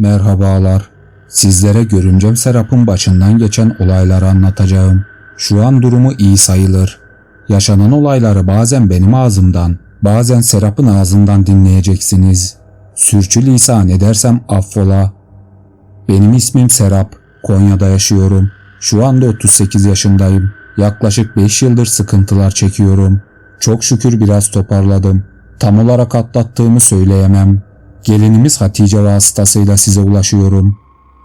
Merhabalar. Sizlere görümcem Serap'ın başından geçen olayları anlatacağım. Şu an durumu iyi sayılır. Yaşanan olayları bazen benim ağzımdan, bazen Serap'ın ağzından dinleyeceksiniz. Sürçülisan edersem affola. Benim ismim Serap. Konya'da yaşıyorum. Şu anda 38 yaşındayım. Yaklaşık 5 yıldır sıkıntılar çekiyorum. Çok şükür biraz toparladım. Tam olarak atlattığımı söyleyemem. Gelinimiz Hatice vasıtasıyla size ulaşıyorum.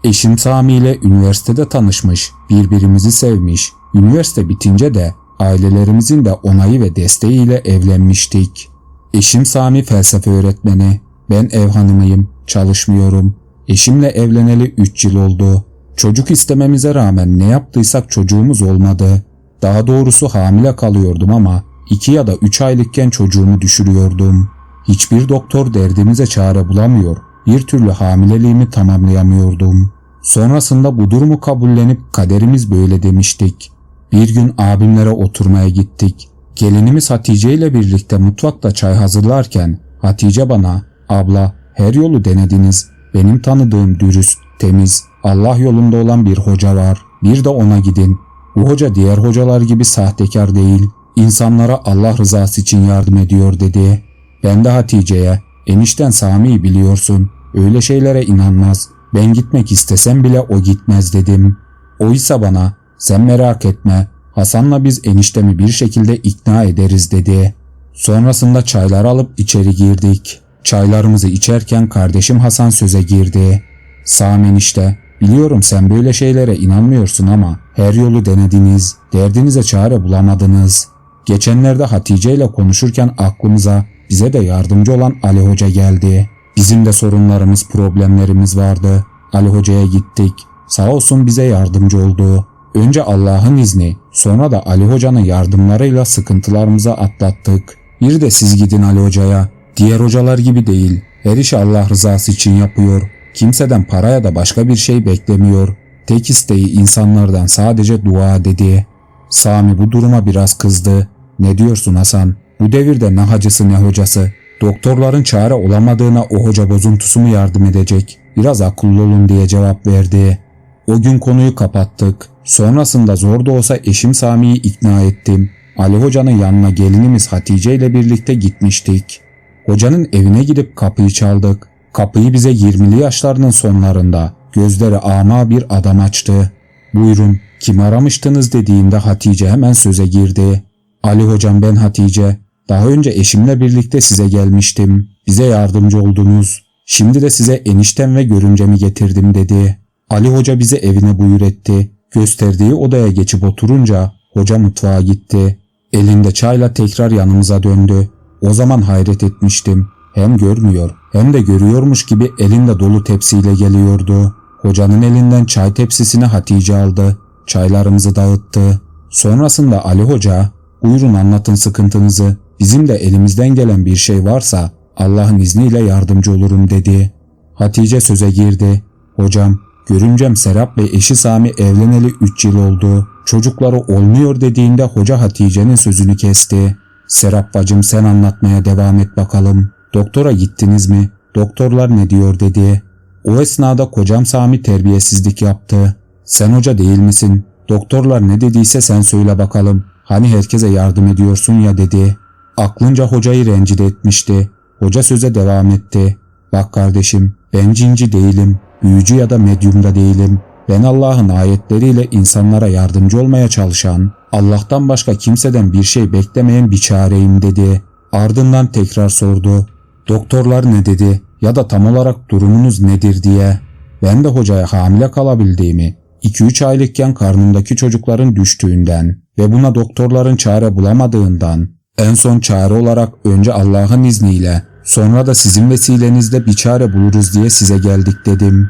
Eşim Sami ile üniversitede tanışmış, birbirimizi sevmiş. Üniversite bitince de ailelerimizin de onayı ve desteğiyle evlenmiştik. Eşim Sami felsefe öğretmeni. Ben ev hanımıyım, çalışmıyorum. Eşimle evleneli 3 yıl oldu. Çocuk istememize rağmen ne yaptıysak çocuğumuz olmadı. Daha doğrusu hamile kalıyordum ama 2 ya da 3 aylıkken çocuğumu düşürüyordum. Hiçbir doktor derdimize çare bulamıyor. Bir türlü hamileliğimi tamamlayamıyordum. Sonrasında bu durumu kabullenip kaderimiz böyle demiştik. Bir gün abimlere oturmaya gittik. Gelinimiz Hatice ile birlikte mutfakta çay hazırlarken Hatice bana abla her yolu denediniz. Benim tanıdığım dürüst, temiz, Allah yolunda olan bir hoca var. Bir de ona gidin. Bu hoca diğer hocalar gibi sahtekar değil. İnsanlara Allah rızası için yardım ediyor dedi. Ben de Hatice'ye enişten Sami'yi biliyorsun. Öyle şeylere inanmaz. Ben gitmek istesem bile o gitmez dedim. O ise bana sen merak etme Hasan'la biz eniştemi bir şekilde ikna ederiz dedi. Sonrasında çaylar alıp içeri girdik. Çaylarımızı içerken kardeşim Hasan söze girdi. Sami enişte biliyorum sen böyle şeylere inanmıyorsun ama her yolu denediniz. Derdinize çare bulamadınız. Geçenlerde Hatice ile konuşurken aklımıza bize de yardımcı olan Ali Hoca geldi. Bizim de sorunlarımız, problemlerimiz vardı. Ali Hoca'ya gittik. Sağ olsun bize yardımcı oldu. Önce Allah'ın izni, sonra da Ali Hoca'nın yardımlarıyla sıkıntılarımızı atlattık. Bir de siz gidin Ali Hoca'ya. Diğer hocalar gibi değil. Her işi Allah rızası için yapıyor. Kimseden paraya da başka bir şey beklemiyor. Tek isteği insanlardan sadece dua dedi. Sami bu duruma biraz kızdı. Ne diyorsun Hasan? Bu devirde ne hacısı ne hocası. Doktorların çare olamadığına o hoca bozuntusu mu yardım edecek? Biraz akıllı olun diye cevap verdi. O gün konuyu kapattık. Sonrasında zor da olsa eşim Sami'yi ikna ettim. Ali Hoca'nın yanına gelinimiz Hatice ile birlikte gitmiştik. Hocanın evine gidip kapıyı çaldık. Kapıyı bize 20'li yaşlarının sonlarında gözleri ama bir adam açtı. Buyurun kim aramıştınız dediğinde Hatice hemen söze girdi. Ali hocam ben Hatice. Daha önce eşimle birlikte size gelmiştim. Bize yardımcı oldunuz. Şimdi de size eniştem ve görümcemi getirdim dedi. Ali hoca bize evine buyur etti. Gösterdiği odaya geçip oturunca hoca mutfağa gitti. Elinde çayla tekrar yanımıza döndü. O zaman hayret etmiştim. Hem görmüyor hem de görüyormuş gibi elinde dolu tepsiyle geliyordu. Hocanın elinden çay tepsisini Hatice aldı. Çaylarımızı dağıttı. Sonrasında Ali Hoca, buyurun anlatın sıkıntınızı. Bizim de elimizden gelen bir şey varsa Allah'ın izniyle yardımcı olurum dedi. Hatice söze girdi. Hocam, görümcem Serap ve eşi Sami evleneli 3 yıl oldu. Çocukları olmuyor dediğinde hoca Hatice'nin sözünü kesti. Serap bacım sen anlatmaya devam et bakalım. Doktora gittiniz mi? Doktorlar ne diyor dedi. O esnada kocam Sami terbiyesizlik yaptı. Sen hoca değil misin? Doktorlar ne dediyse sen söyle bakalım. Hani herkese yardım ediyorsun ya dedi. Aklınca hocayı rencide etmişti. Hoca söze devam etti. Bak kardeşim ben cinci değilim. Büyücü ya da medyum da değilim. Ben Allah'ın ayetleriyle insanlara yardımcı olmaya çalışan, Allah'tan başka kimseden bir şey beklemeyen bir çareyim dedi. Ardından tekrar sordu. Doktorlar ne dedi ya da tam olarak durumunuz nedir diye. Ben de hocaya hamile kalabildiğimi, 2-3 aylıkken karnımdaki çocukların düştüğünden ve buna doktorların çare bulamadığından, en son çare olarak önce Allah'ın izniyle, sonra da sizin vesilenizle bir çare buluruz diye size geldik dedim.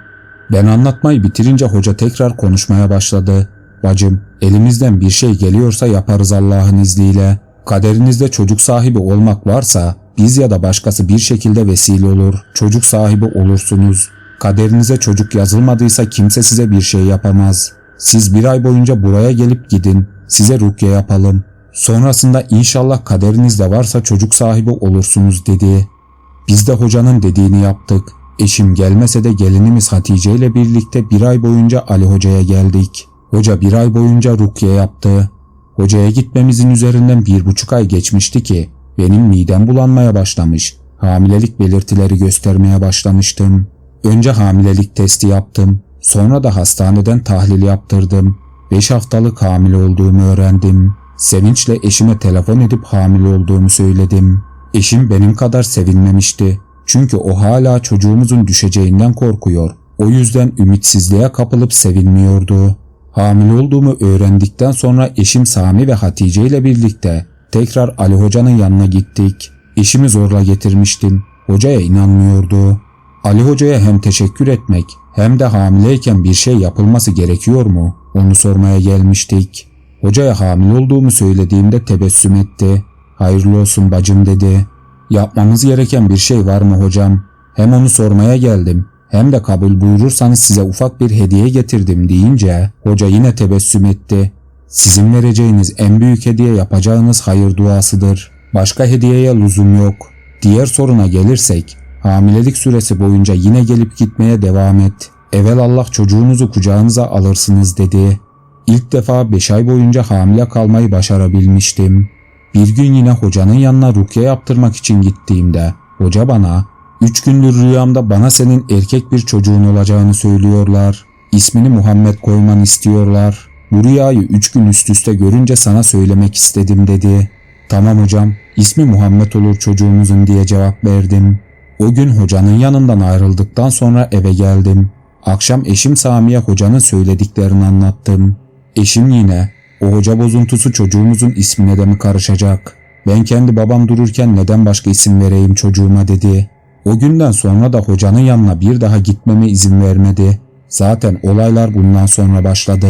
Ben anlatmayı bitirince hoca tekrar konuşmaya başladı. Bacım, elimizden bir şey geliyorsa yaparız Allah'ın izniyle. Kaderinizde çocuk sahibi olmak varsa biz ya da başkası bir şekilde vesile olur. Çocuk sahibi olursunuz. Kaderinize çocuk yazılmadıysa kimse size bir şey yapamaz. Siz bir ay boyunca buraya gelip gidin. Size rukye yapalım. Sonrasında inşallah kaderinizde varsa çocuk sahibi olursunuz dedi. Biz de hocanın dediğini yaptık. Eşim gelmese de gelinimiz Hatice ile birlikte bir ay boyunca Ali Hoca'ya geldik. Hoca bir ay boyunca rukiye yaptı. Hocaya gitmemizin üzerinden bir buçuk ay geçmişti ki benim midem bulanmaya başlamış. Hamilelik belirtileri göstermeye başlamıştım. Önce hamilelik testi yaptım. Sonra da hastaneden tahlil yaptırdım. 5 haftalık hamile olduğumu öğrendim. Sevinçle eşime telefon edip hamile olduğumu söyledim. Eşim benim kadar sevinmemişti. Çünkü o hala çocuğumuzun düşeceğinden korkuyor. O yüzden ümitsizliğe kapılıp sevinmiyordu. Hamile olduğumu öğrendikten sonra eşim Sami ve Hatice ile birlikte tekrar Ali Hoca'nın yanına gittik. Eşimi zorla getirmiştim. Hocaya inanmıyordu. Ali Hoca'ya hem teşekkür etmek hem de hamileyken bir şey yapılması gerekiyor mu? Onu sormaya gelmiştik. Hocaya hamile olduğumu söylediğimde tebessüm etti. Hayırlı olsun bacım dedi. Yapmamız gereken bir şey var mı hocam? Hem onu sormaya geldim hem de kabul buyurursanız size ufak bir hediye getirdim deyince hoca yine tebessüm etti. Sizin vereceğiniz en büyük hediye yapacağınız hayır duasıdır. Başka hediyeye lüzum yok. Diğer soruna gelirsek hamilelik süresi boyunca yine gelip gitmeye devam et. Evel Allah çocuğunuzu kucağınıza alırsınız dedi. İlk defa 5 ay boyunca hamile kalmayı başarabilmiştim. Bir gün yine hocanın yanına rukiye yaptırmak için gittiğimde hoca bana Üç gündür rüyamda bana senin erkek bir çocuğun olacağını söylüyorlar. İsmini Muhammed koyman istiyorlar. Bu rüyayı üç gün üst üste görünce sana söylemek istedim dedi. Tamam hocam, ismi Muhammed olur çocuğumuzun diye cevap verdim. O gün hocanın yanından ayrıldıktan sonra eve geldim. Akşam eşim Sami'ye hocanın söylediklerini anlattım. Eşim yine, o hoca bozuntusu çocuğumuzun ismine de mi karışacak? Ben kendi babam dururken neden başka isim vereyim çocuğuma dedi. O günden sonra da hocanın yanına bir daha gitmeme izin vermedi. Zaten olaylar bundan sonra başladı.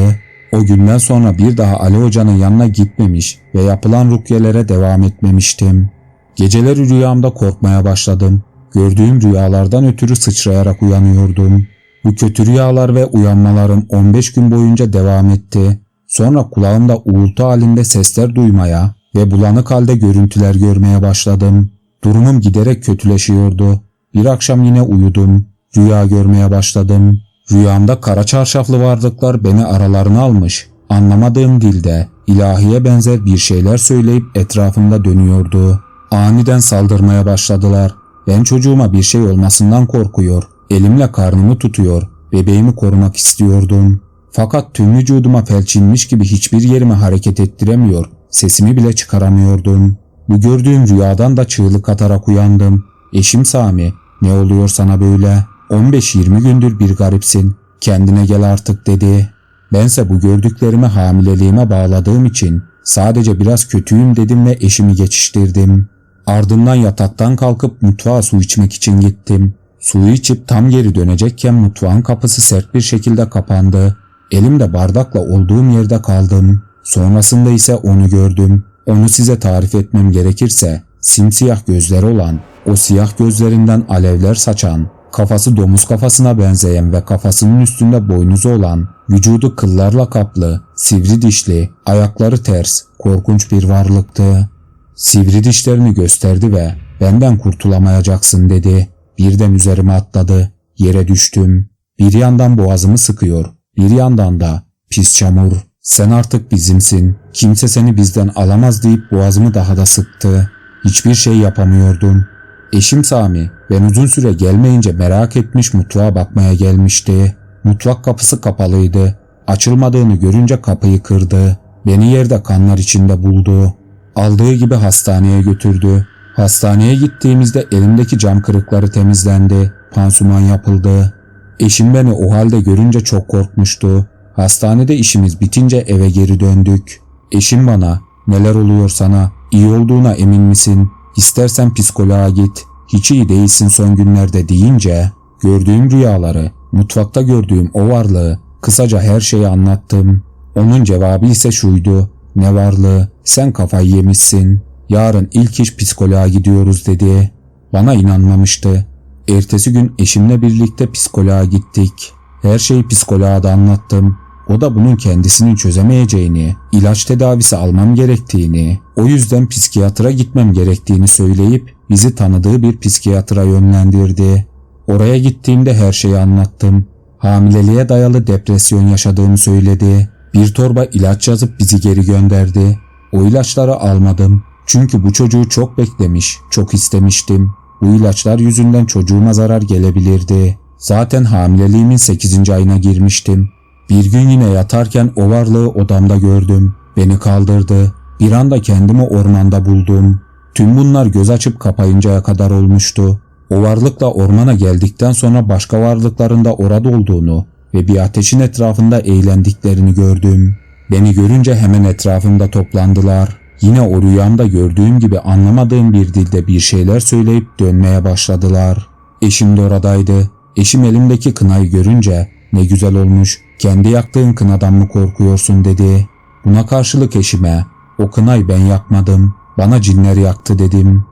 O günden sonra bir daha Ali Hoca'nın yanına gitmemiş ve yapılan rukyelere devam etmemiştim. Geceleri rüyamda korkmaya başladım. Gördüğüm rüyalardan ötürü sıçrayarak uyanıyordum. Bu kötü rüyalar ve uyanmalarım 15 gün boyunca devam etti. Sonra kulağımda uğultu halinde sesler duymaya ve bulanık halde görüntüler görmeye başladım. Durumum giderek kötüleşiyordu. Bir akşam yine uyudum. Rüya görmeye başladım. Rüyamda kara çarşaflı varlıklar beni aralarına almış. Anlamadığım dilde ilahiye benzer bir şeyler söyleyip etrafımda dönüyordu. Aniden saldırmaya başladılar. Ben çocuğuma bir şey olmasından korkuyor. Elimle karnımı tutuyor. Bebeğimi korumak istiyordum. Fakat tüm vücuduma felçinmiş gibi hiçbir yerimi hareket ettiremiyor. Sesimi bile çıkaramıyordum. Bu gördüğüm rüyadan da çığlık atarak uyandım. Eşim Sami, ne oluyor sana böyle? 15-20 gündür bir garipsin. Kendine gel artık dedi. Bense bu gördüklerimi hamileliğime bağladığım için sadece biraz kötüyüm dedim ve eşimi geçiştirdim. Ardından yataktan kalkıp mutfağa su içmek için gittim. Suyu içip tam geri dönecekken mutfağın kapısı sert bir şekilde kapandı. Elimde bardakla olduğum yerde kaldım. Sonrasında ise onu gördüm. Onu size tarif etmem gerekirse simsiyah gözleri olan, o siyah gözlerinden alevler saçan, kafası domuz kafasına benzeyen ve kafasının üstünde boynuzu olan, vücudu kıllarla kaplı, sivri dişli, ayakları ters, korkunç bir varlıktı. Sivri dişlerini gösterdi ve benden kurtulamayacaksın dedi. Birden üzerime atladı. Yere düştüm. Bir yandan boğazımı sıkıyor, bir yandan da pis çamur. Sen artık bizimsin. Kimse seni bizden alamaz deyip boğazımı daha da sıktı. Hiçbir şey yapamıyordum. Eşim Sami ben uzun süre gelmeyince merak etmiş mutfağa bakmaya gelmişti. Mutfak kapısı kapalıydı. Açılmadığını görünce kapıyı kırdı. Beni yerde kanlar içinde buldu. Aldığı gibi hastaneye götürdü. Hastaneye gittiğimizde elimdeki cam kırıkları temizlendi. Pansuman yapıldı. Eşim beni o halde görünce çok korkmuştu. Hastanede işimiz bitince eve geri döndük. Eşim bana neler oluyor sana iyi olduğuna emin misin? İstersen psikoloğa git. Hiç iyi değilsin son günlerde deyince gördüğüm rüyaları, mutfakta gördüğüm o varlığı kısaca her şeyi anlattım. Onun cevabı ise şuydu. Ne varlığı? Sen kafayı yemişsin. Yarın ilk iş psikoloğa gidiyoruz dedi. Bana inanmamıştı. Ertesi gün eşimle birlikte psikoloğa gittik. Her şeyi psikoloğa da anlattım. O da bunun kendisinin çözemeyeceğini, ilaç tedavisi almam gerektiğini, o yüzden psikiyatra gitmem gerektiğini söyleyip bizi tanıdığı bir psikiyatra yönlendirdi. Oraya gittiğimde her şeyi anlattım. Hamileliğe dayalı depresyon yaşadığımı söyledi. Bir torba ilaç yazıp bizi geri gönderdi. O ilaçları almadım. Çünkü bu çocuğu çok beklemiş, çok istemiştim. Bu ilaçlar yüzünden çocuğuma zarar gelebilirdi. Zaten hamileliğimin 8. ayına girmiştim. Bir gün yine yatarken o varlığı odamda gördüm. Beni kaldırdı. Bir anda kendimi ormanda buldum. Tüm bunlar göz açıp kapayıncaya kadar olmuştu. O varlıkla ormana geldikten sonra başka varlıkların da orada olduğunu ve bir ateşin etrafında eğlendiklerini gördüm. Beni görünce hemen etrafımda toplandılar. Yine o rüyamda gördüğüm gibi anlamadığım bir dilde bir şeyler söyleyip dönmeye başladılar. Eşim de oradaydı. Eşim elimdeki kınayı görünce ne güzel olmuş, kendi yaktığın kınadan mı korkuyorsun dedi. Buna karşılık eşime o kınayı ben yakmadım, bana cinler yaktı dedim.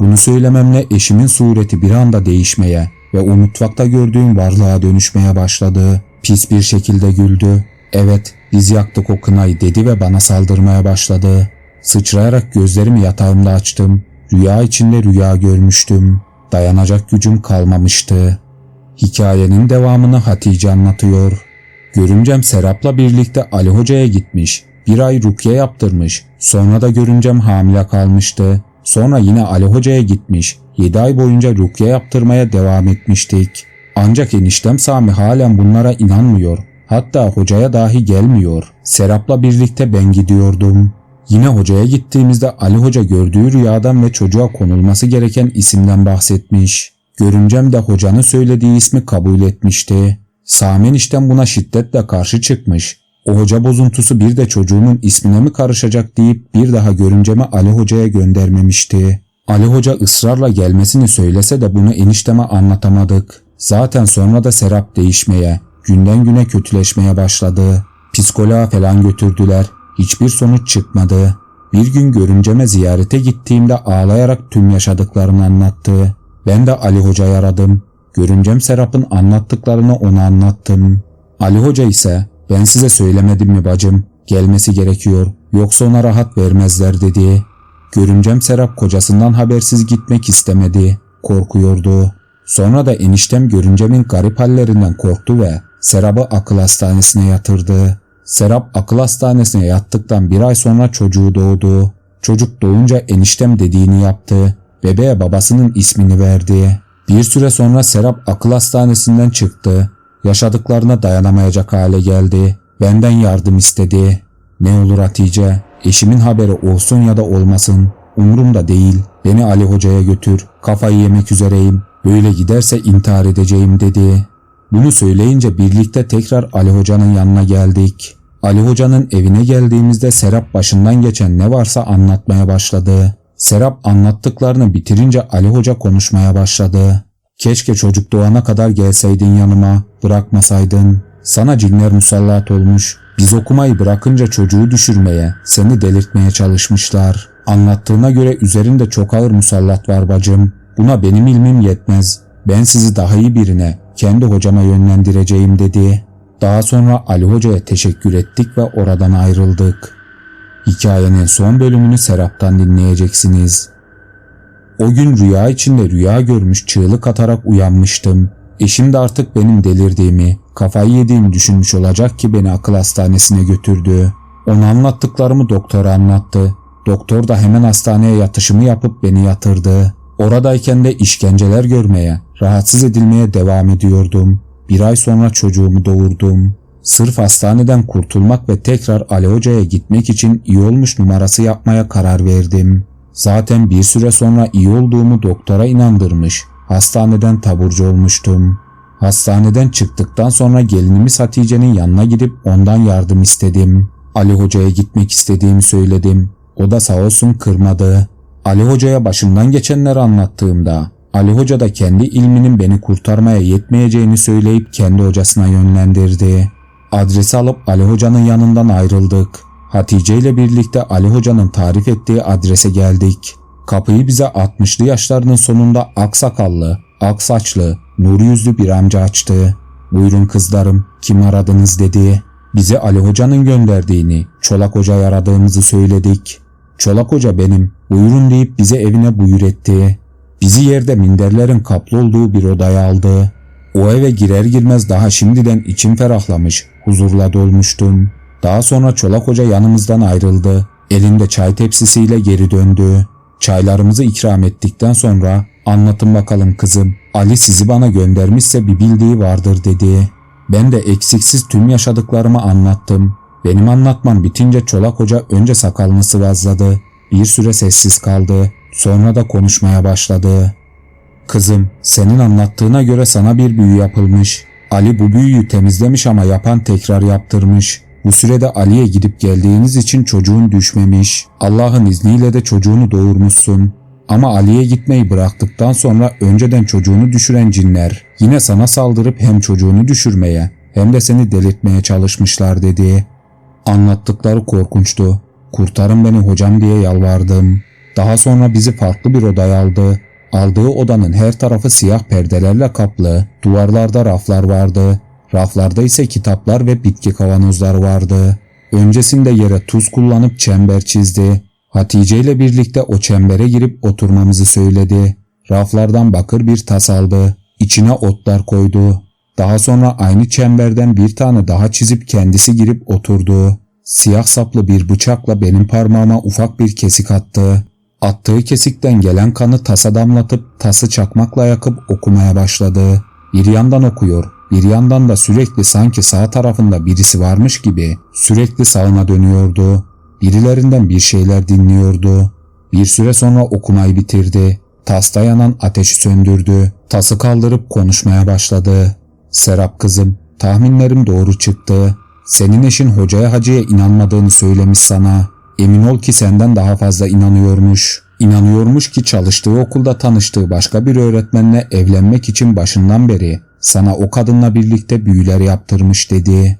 Bunu söylememle eşimin sureti bir anda değişmeye ve o mutfakta gördüğüm varlığa dönüşmeye başladı. Pis bir şekilde güldü. Evet biz yaktık o kınayı dedi ve bana saldırmaya başladı. Sıçrayarak gözlerimi yatağımda açtım. Rüya içinde rüya görmüştüm. Dayanacak gücüm kalmamıştı. Hikayenin devamını Hatice anlatıyor. Görümcem Serap'la birlikte Ali Hoca'ya gitmiş. Bir ay rukiye yaptırmış. Sonra da görümcem hamile kalmıştı. Sonra yine Ali Hoca'ya gitmiş. 7 ay boyunca rukiye yaptırmaya devam etmiştik. Ancak eniştem Sami halen bunlara inanmıyor. Hatta hocaya dahi gelmiyor. Serap'la birlikte ben gidiyordum. Yine hocaya gittiğimizde Ali Hoca gördüğü rüyadan ve çocuğa konulması gereken isimden bahsetmiş. Görümcem de hocanın söylediği ismi kabul etmişti. Sami eniştem buna şiddetle karşı çıkmış. O hoca bozuntusu bir de çocuğumun ismine mi karışacak deyip bir daha görümcemi Ali Hoca'ya göndermemişti. Ali Hoca ısrarla gelmesini söylese de bunu enişteme anlatamadık. Zaten sonra da Serap değişmeye, günden güne kötüleşmeye başladı. Psikoloğa falan götürdüler. Hiçbir sonuç çıkmadı. Bir gün görümceme ziyarete gittiğimde ağlayarak tüm yaşadıklarını anlattı. Ben de Ali Hoca'yı aradım. Görümcem Serap'ın anlattıklarını ona anlattım. Ali Hoca ise ben size söylemedim mi bacım? Gelmesi gerekiyor. Yoksa ona rahat vermezler dedi. Görümcem Serap kocasından habersiz gitmek istemedi. Korkuyordu. Sonra da eniştem görümcemin garip hallerinden korktu ve Serap'ı akıl hastanesine yatırdı. Serap akıl hastanesine yattıktan bir ay sonra çocuğu doğdu. Çocuk doğunca eniştem dediğini yaptı. Bebeğe babasının ismini verdi. Bir süre sonra Serap akıl hastanesinden çıktı. Yaşadıklarına dayanamayacak hale geldi. Benden yardım istedi. Ne olur Hatice, eşimin haberi olsun ya da olmasın. Umurumda değil. Beni Ali Hoca'ya götür. Kafayı yemek üzereyim. Böyle giderse intihar edeceğim dedi. Bunu söyleyince birlikte tekrar Ali Hoca'nın yanına geldik. Ali Hoca'nın evine geldiğimizde Serap başından geçen ne varsa anlatmaya başladı. Serap anlattıklarını bitirince Ali Hoca konuşmaya başladı. Keşke çocuk doğana kadar gelseydin yanıma, bırakmasaydın. Sana cinler musallat olmuş. Biz okumayı bırakınca çocuğu düşürmeye, seni delirtmeye çalışmışlar. Anlattığına göre üzerinde çok ağır musallat var bacım. Buna benim ilmim yetmez. Ben sizi daha iyi birine, kendi hocama yönlendireceğim dedi. Daha sonra Ali Hoca'ya teşekkür ettik ve oradan ayrıldık. Hikayenin son bölümünü Serap'tan dinleyeceksiniz. O gün rüya içinde rüya görmüş çığlık atarak uyanmıştım. Eşim de artık benim delirdiğimi, kafayı yediğimi düşünmüş olacak ki beni akıl hastanesine götürdü. Ona anlattıklarımı doktora anlattı. Doktor da hemen hastaneye yatışımı yapıp beni yatırdı. Oradayken de işkenceler görmeye, rahatsız edilmeye devam ediyordum. Bir ay sonra çocuğumu doğurdum. Sırf hastaneden kurtulmak ve tekrar Ali Hoca'ya gitmek için iyi olmuş numarası yapmaya karar verdim. Zaten bir süre sonra iyi olduğumu doktora inandırmış. Hastaneden taburcu olmuştum. Hastaneden çıktıktan sonra gelinimiz Hatice'nin yanına gidip ondan yardım istedim. Ali Hoca'ya gitmek istediğimi söyledim. O da sağ olsun kırmadı. Ali Hoca'ya başımdan geçenleri anlattığımda Ali Hoca da kendi ilminin beni kurtarmaya yetmeyeceğini söyleyip kendi hocasına yönlendirdi. Adresi alıp Ali Hoca'nın yanından ayrıldık. Hatice ile birlikte Ali Hoca'nın tarif ettiği adrese geldik. Kapıyı bize 60'lı yaşlarının sonunda aksakallı, aksaçlı, nuru yüzlü bir amca açtı. Buyurun kızlarım, kim aradınız dedi. Bize Ali Hoca'nın gönderdiğini, Çolak Hoca'yı aradığımızı söyledik. Çolak Hoca benim, buyurun deyip bize evine buyur etti. Bizi yerde minderlerin kaplı olduğu bir odaya aldı. O eve girer girmez daha şimdiden içim ferahlamış, huzurla dolmuştum. Daha sonra Çolak Hoca yanımızdan ayrıldı. Elinde çay tepsisiyle geri döndü. Çaylarımızı ikram ettikten sonra anlatın bakalım kızım. Ali sizi bana göndermişse bir bildiği vardır dedi. Ben de eksiksiz tüm yaşadıklarımı anlattım. Benim anlatmam bitince Çolak Hoca önce sakalını sıvazladı. Bir süre sessiz kaldı. Sonra da konuşmaya başladı. Kızım, senin anlattığına göre sana bir büyü yapılmış. Ali bu büyüyü temizlemiş ama yapan tekrar yaptırmış. Bu sürede Ali'ye gidip geldiğiniz için çocuğun düşmemiş. Allah'ın izniyle de çocuğunu doğurmuşsun. Ama Ali'ye gitmeyi bıraktıktan sonra önceden çocuğunu düşüren cinler yine sana saldırıp hem çocuğunu düşürmeye hem de seni delirtmeye çalışmışlar dedi. Anlattıkları korkunçtu. Kurtarın beni hocam diye yalvardım. Daha sonra bizi farklı bir odaya aldı. Aldığı odanın her tarafı siyah perdelerle kaplı, duvarlarda raflar vardı. Raflarda ise kitaplar ve bitki kavanozlar vardı. Öncesinde yere tuz kullanıp çember çizdi. Hatice ile birlikte o çembere girip oturmamızı söyledi. Raflardan bakır bir tas aldı. İçine otlar koydu. Daha sonra aynı çemberden bir tane daha çizip kendisi girip oturdu. Siyah saplı bir bıçakla benim parmağıma ufak bir kesik attı. Attığı kesikten gelen kanı tasa damlatıp tası çakmakla yakıp okumaya başladı. Bir yandan okuyor, bir yandan da sürekli sanki sağ tarafında birisi varmış gibi sürekli sağına dönüyordu. Birilerinden bir şeyler dinliyordu. Bir süre sonra okumayı bitirdi. Tasta yanan ateşi söndürdü. Tası kaldırıp konuşmaya başladı. Serap kızım, tahminlerim doğru çıktı. Senin eşin hocaya hacıya inanmadığını söylemiş sana. Emin ol ki senden daha fazla inanıyormuş. İnanıyormuş ki çalıştığı okulda tanıştığı başka bir öğretmenle evlenmek için başından beri sana o kadınla birlikte büyüler yaptırmış dedi.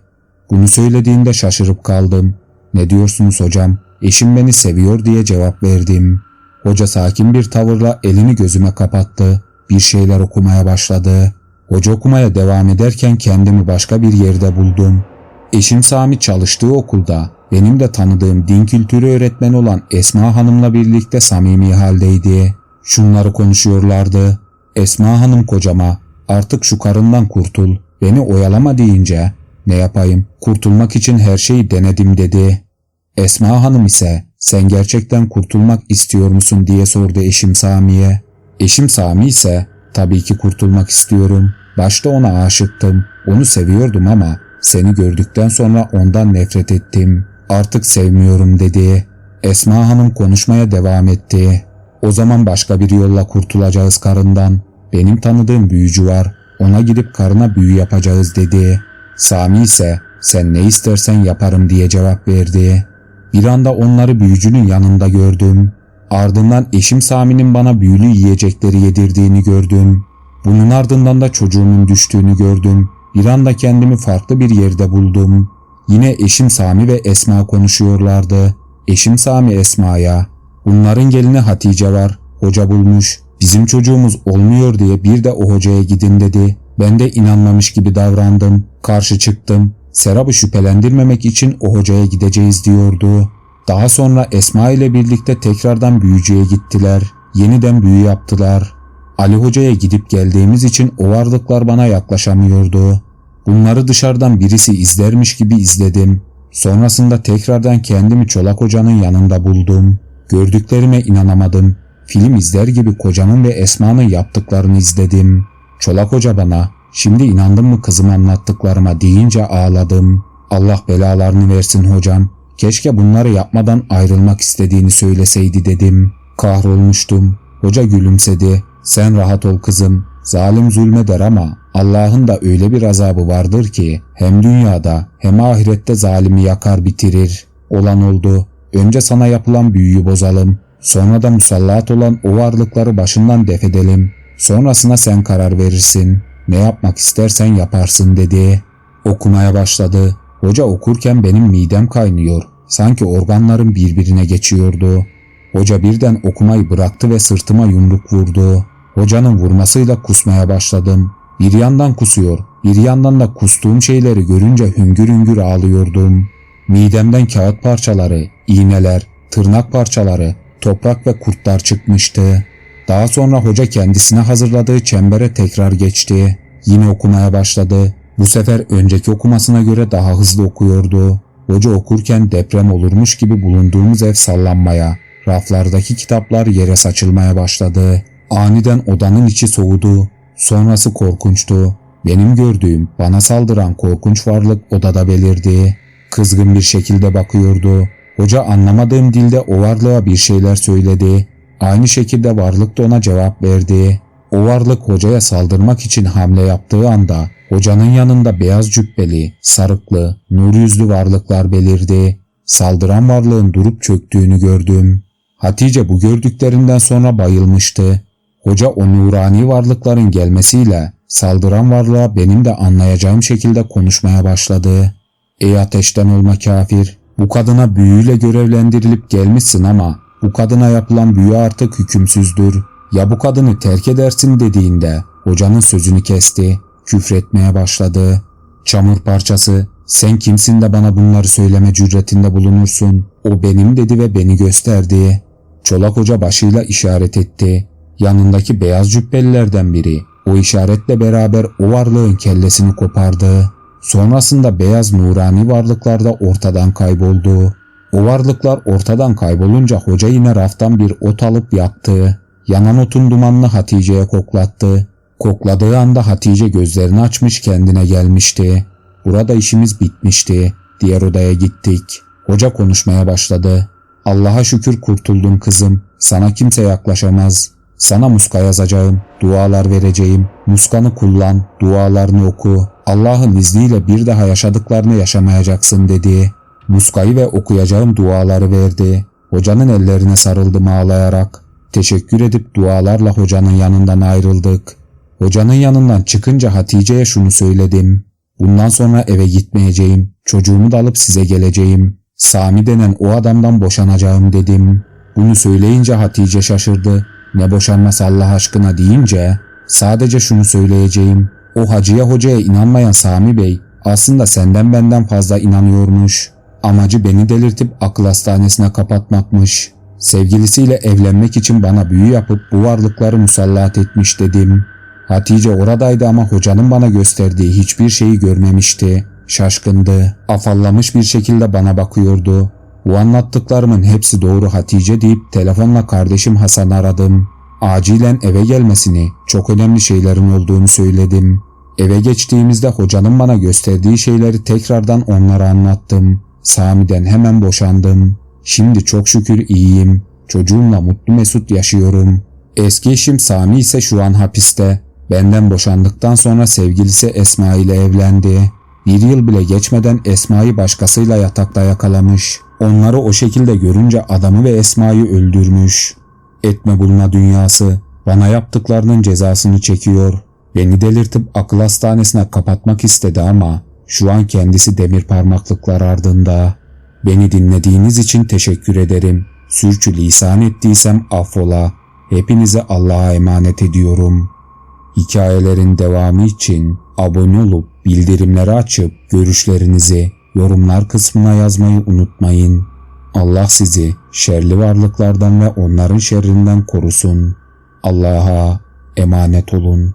Bunu söylediğinde şaşırıp kaldım. Ne diyorsunuz hocam? Eşim beni seviyor diye cevap verdim. Hoca sakin bir tavırla elini gözüme kapattı. Bir şeyler okumaya başladı. Hoca okumaya devam ederken kendimi başka bir yerde buldum. Eşim Sami çalıştığı okulda benim de tanıdığım din kültürü öğretmeni olan Esma Hanım'la birlikte samimi haldeydi. Şunları konuşuyorlardı. Esma Hanım kocama artık şu karından kurtul, beni oyalama deyince ne yapayım kurtulmak için her şeyi denedim dedi. Esma Hanım ise sen gerçekten kurtulmak istiyor musun diye sordu eşim Sami'ye. Eşim Sami ise tabii ki kurtulmak istiyorum. Başta ona aşıktım, onu seviyordum ama seni gördükten sonra ondan nefret ettim. Artık sevmiyorum dedi. Esma Hanım konuşmaya devam etti. O zaman başka bir yolla kurtulacağız karından. Benim tanıdığım büyücü var. Ona gidip karına büyü yapacağız dedi. Sami ise sen ne istersen yaparım diye cevap verdi. Bir anda onları büyücünün yanında gördüm. Ardından eşim Sami'nin bana büyülü yiyecekleri yedirdiğini gördüm. Bunun ardından da çocuğumun düştüğünü gördüm. Bir anda kendimi farklı bir yerde buldum. Yine eşim Sami ve Esma konuşuyorlardı. Eşim Sami Esma'ya. Bunların gelini Hatice var. Hoca bulmuş. Bizim çocuğumuz olmuyor diye bir de o hocaya gidin dedi. Ben de inanmamış gibi davrandım. Karşı çıktım. Serap'ı şüphelendirmemek için o hocaya gideceğiz diyordu. Daha sonra Esma ile birlikte tekrardan büyücüye gittiler. Yeniden büyü yaptılar. Ali Hoca'ya gidip geldiğimiz için o varlıklar bana yaklaşamıyordu. Bunları dışarıdan birisi izlermiş gibi izledim. Sonrasında tekrardan kendimi Çolak Hoca'nın yanında buldum. Gördüklerime inanamadım. Film izler gibi kocamın ve Esma'nın yaptıklarını izledim. Çolak Hoca bana şimdi inandın mı kızım anlattıklarıma deyince ağladım. Allah belalarını versin hocam. Keşke bunları yapmadan ayrılmak istediğini söyleseydi dedim. Kahrolmuştum. Hoca gülümsedi. Sen rahat ol kızım. Zalim zulmeder ama Allah'ın da öyle bir azabı vardır ki hem dünyada hem ahirette zalimi yakar bitirir. Olan oldu. Önce sana yapılan büyüyü bozalım. Sonra da musallat olan o varlıkları başından def edelim. Sonrasına sen karar verirsin. Ne yapmak istersen yaparsın dedi. Okumaya başladı. Hoca okurken benim midem kaynıyor. Sanki organlarım birbirine geçiyordu. Hoca birden okumayı bıraktı ve sırtıma yumruk vurdu. Hocanın vurmasıyla kusmaya başladım. Bir yandan kusuyor, bir yandan da kustuğum şeyleri görünce hüngür hüngür ağlıyordum. Midemden kağıt parçaları, iğneler, tırnak parçaları, toprak ve kurtlar çıkmıştı. Daha sonra hoca kendisine hazırladığı çembere tekrar geçti. Yine okumaya başladı. Bu sefer önceki okumasına göre daha hızlı okuyordu. Hoca okurken deprem olurmuş gibi bulunduğumuz ev sallanmaya, raflardaki kitaplar yere saçılmaya başladı. Aniden odanın içi soğudu. Sonrası korkunçtu. Benim gördüğüm bana saldıran korkunç varlık odada belirdi. Kızgın bir şekilde bakıyordu. Hoca anlamadığım dilde o varlığa bir şeyler söyledi. Aynı şekilde varlık da ona cevap verdi. O varlık hocaya saldırmak için hamle yaptığı anda hocanın yanında beyaz cübbeli, sarıklı, nur yüzlü varlıklar belirdi. Saldıran varlığın durup çöktüğünü gördüm. Hatice bu gördüklerinden sonra bayılmıştı. Hoca o nurani varlıkların gelmesiyle saldıran varlığa benim de anlayacağım şekilde konuşmaya başladı. Ey ateşten olma kafir, bu kadına büyüyle görevlendirilip gelmişsin ama bu kadına yapılan büyü artık hükümsüzdür. Ya bu kadını terk edersin dediğinde hocanın sözünü kesti, küfretmeye başladı. Çamur parçası, sen kimsin de bana bunları söyleme cüretinde bulunursun. O benim dedi ve beni gösterdi. Çolak hoca başıyla işaret etti. Yanındaki beyaz cübbelilerden biri o işaretle beraber o varlığın kellesini kopardı. Sonrasında beyaz nurani varlıklar da ortadan kayboldu. O varlıklar ortadan kaybolunca hoca yine raftan bir ot alıp yaktı. Yanan otun dumanını Hatice'ye koklattı. Kokladığı anda Hatice gözlerini açmış kendine gelmişti. Burada işimiz bitmişti. Diğer odaya gittik. Hoca konuşmaya başladı. Allah'a şükür kurtuldun kızım. Sana kimse yaklaşamaz. Sana muska yazacağım, dualar vereceğim. Muskanı kullan, dualarını oku. Allah'ın izniyle bir daha yaşadıklarını yaşamayacaksın dedi. Muskayı ve okuyacağım duaları verdi. Hocanın ellerine sarıldım ağlayarak. Teşekkür edip dualarla hocanın yanından ayrıldık. Hocanın yanından çıkınca Hatice'ye şunu söyledim. Bundan sonra eve gitmeyeceğim. Çocuğumu da alıp size geleceğim. Sami denen o adamdan boşanacağım dedim. Bunu söyleyince Hatice şaşırdı. Ne boşanması Allah aşkına deyince sadece şunu söyleyeceğim. O hacıya hocaya inanmayan Sami Bey aslında senden benden fazla inanıyormuş. Amacı beni delirtip akıl hastanesine kapatmakmış. Sevgilisiyle evlenmek için bana büyü yapıp bu varlıkları musallat etmiş dedim. Hatice oradaydı ama hocanın bana gösterdiği hiçbir şeyi görmemişti. Şaşkındı. Afallamış bir şekilde bana bakıyordu. Bu anlattıklarımın hepsi doğru Hatice deyip telefonla kardeşim Hasan aradım. Acilen eve gelmesini, çok önemli şeylerin olduğunu söyledim. Eve geçtiğimizde hocanın bana gösterdiği şeyleri tekrardan onlara anlattım. Sami'den hemen boşandım. Şimdi çok şükür iyiyim. Çocuğumla mutlu mesut yaşıyorum. Eski eşim Sami ise şu an hapiste. Benden boşandıktan sonra sevgilisi Esma ile evlendi. Bir yıl bile geçmeden Esma'yı başkasıyla yatakta yakalamış. Onları o şekilde görünce adamı ve Esma'yı öldürmüş. Etme bulma dünyası bana yaptıklarının cezasını çekiyor. Beni delirtip akıl hastanesine kapatmak istedi ama şu an kendisi demir parmaklıklar ardında. Beni dinlediğiniz için teşekkür ederim. Sürçü lisan ettiysem affola. Hepinize Allah'a emanet ediyorum. Hikayelerin devamı için abone olup bildirimleri açıp görüşlerinizi yorumlar kısmına yazmayı unutmayın. Allah sizi şerli varlıklardan ve onların şerrinden korusun. Allah'a emanet olun.